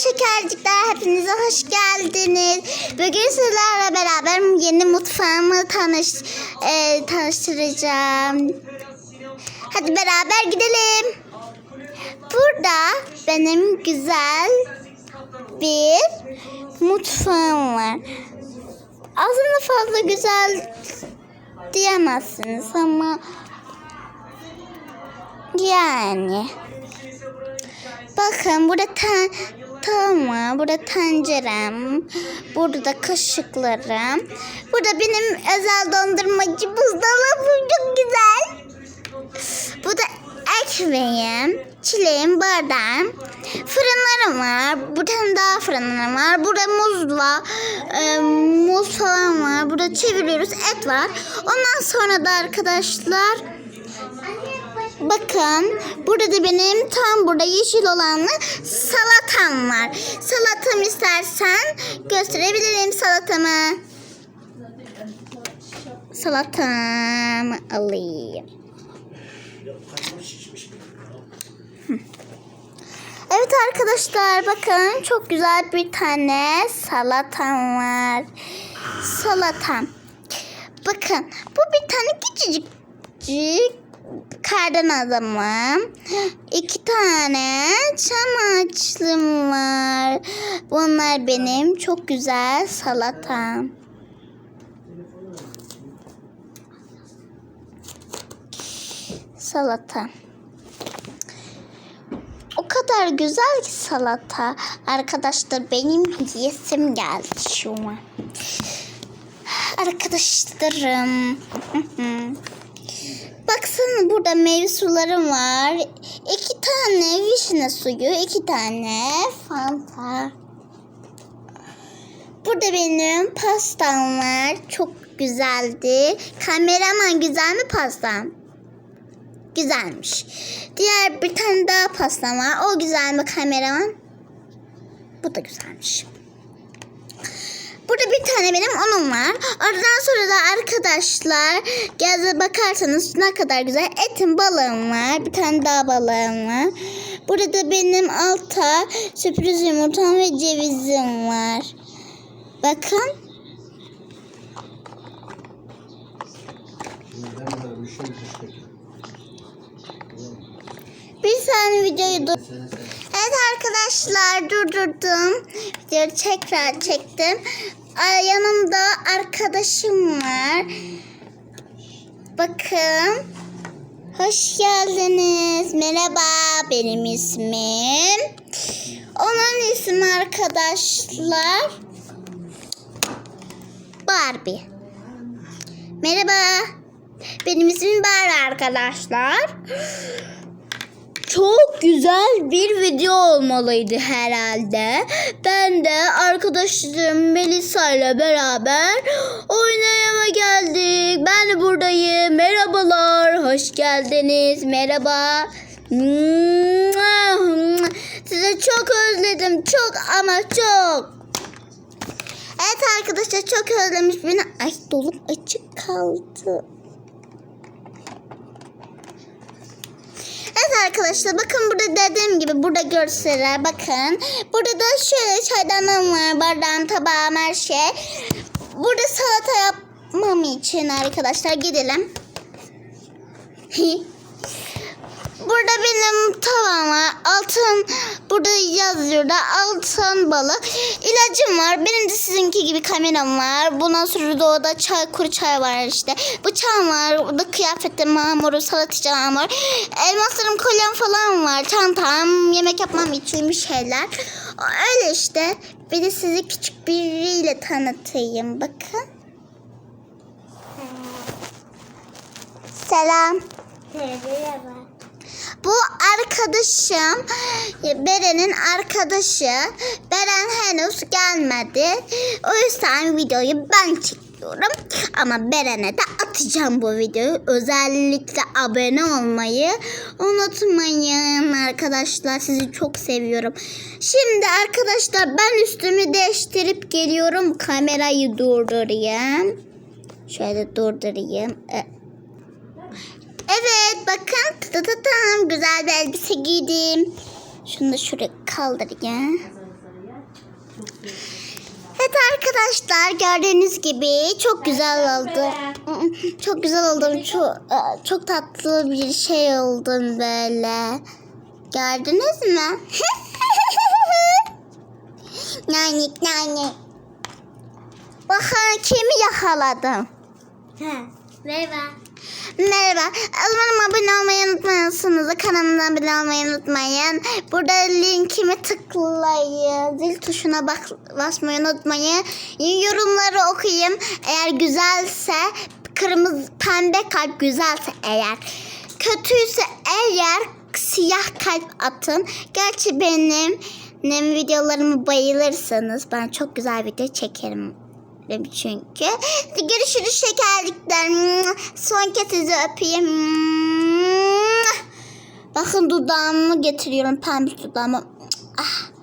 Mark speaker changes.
Speaker 1: şekercikler hepinize hoş geldiniz. Bugün sizlerle beraber yeni mutfağımı tanış e, tanıştıracağım. Hadi beraber gidelim. Burada benim güzel bir mutfağım var. Aslında fazla güzel diyemezsiniz ama yani bakın burada ten, tava, burada tencerem, burada da kaşıklarım. Burada benim özel dondurmacı buzdolabım çok güzel. Bu da ekmeğim, çileğim, bardağım. Fırınlarım var. Tane daha fırınlarım var. Burada muz var. e, muz falan var. Burada çeviriyoruz. Et var. Ondan sonra da arkadaşlar Bakın burada da benim tam burada yeşil olanlı salatam var. Salatamı istersen gösterebilirim salatamı. Salatamı alayım. Evet arkadaşlar bakın çok güzel bir tane salatam var. Salatam. Bakın bu bir tane küçücük kardan adamım. İki tane çam ağaçlım var. Bunlar benim çok güzel salatam. Salata. O kadar güzel ki salata. Arkadaşlar benim yesim geldi şu an. Arkadaşlarım. Burada meyve sularım var. İki tane vişne suyu, iki tane fanta. Burada benim pastam var. Çok güzeldi. Kameraman güzel mi pastam? Güzelmiş. Diğer bir tane daha pastam var. O güzel mi kameraman? Bu da güzelmiş. Tane benim onun var. Oradan sonra da arkadaşlar geze bakarsanız ne kadar güzel etim balığım var. Bir tane daha balığım var. Burada da benim alta sürpriz yumurtam ve cevizim var. Bakın. Bir saniye videoyu dur. Evet arkadaşlar durdurdum. Videoyu tekrar çektim. Yanımda arkadaşım var. Bakın. Hoş geldiniz. Merhaba benim ismim. Onun ismi arkadaşlar Barbie. Merhaba. Benim ismim Barbie arkadaşlar. Çok güzel bir video olmalıydı herhalde. Ben de arkadaşlarım Melisa ile beraber oynayama geldik. Ben de buradayım. Merhabalar. Hoş geldiniz. Merhaba. Sizi çok özledim. Çok ama çok. Evet arkadaşlar çok özlemiş beni. Ay dolum açık kaldı. Arkadaşlar bakın burada dediğim gibi burada görseler bakın. Burada da şöyle çaydanlığım var. Bardağım, tabağım her şey. Burada salata yapmam için arkadaşlar gidelim. Burada benim tavam var. Altın burada yazıyor da altın balık. İlacım var. Benim de sizinki gibi kameram var. Bundan sonra da orada çay kuru çay var işte. Bıçağım var. Burada kıyafetim mamuru salatacağım var. Elmaslarım kolyem falan var. Çantam yemek yapmam için bir şeyler. Öyle işte. Bir de sizi küçük biriyle tanıtayım. Bakın. Selam.
Speaker 2: Merhaba.
Speaker 1: Bu arkadaşım Beren'in arkadaşı. Beren henüz gelmedi. O yüzden videoyu ben çekiyorum. Ama Beren'e de atacağım bu videoyu. Özellikle abone olmayı unutmayın arkadaşlar. Sizi çok seviyorum. Şimdi arkadaşlar ben üstümü değiştirip geliyorum. Kamerayı durdurayım. Şöyle durdurayım. E, Evet bakın tı tı tım güzel bir elbise giydim. Şunu da şuraya kaldırayım. Evet arkadaşlar gördüğünüz gibi çok güzel oldu. Çok güzel oldum. Çok, e, çok tatlı bir şey oldum böyle. Gördünüz mü? nanik nanik. Bakın kimi yakaladım.
Speaker 2: Merhaba.
Speaker 1: Merhaba. Kanalıma abone olmayı unutmayın. Kanalıma abone olmayı unutmayın. Burada linkimi tıklayın. Zil tuşuna bak basmayı unutmayın. Yorumları okuyayım. Eğer güzelse kırmızı pembe kalp güzelse eğer kötüyse eğer siyah kalp atın. Gerçi benim benim videolarımı bayılırsanız ben çok güzel video çekerim benim çünkü. Görüşürüz şekerlikler. Son kez sizi öpeyim. Bakın dudağımı getiriyorum pembe dudağımı. Ah.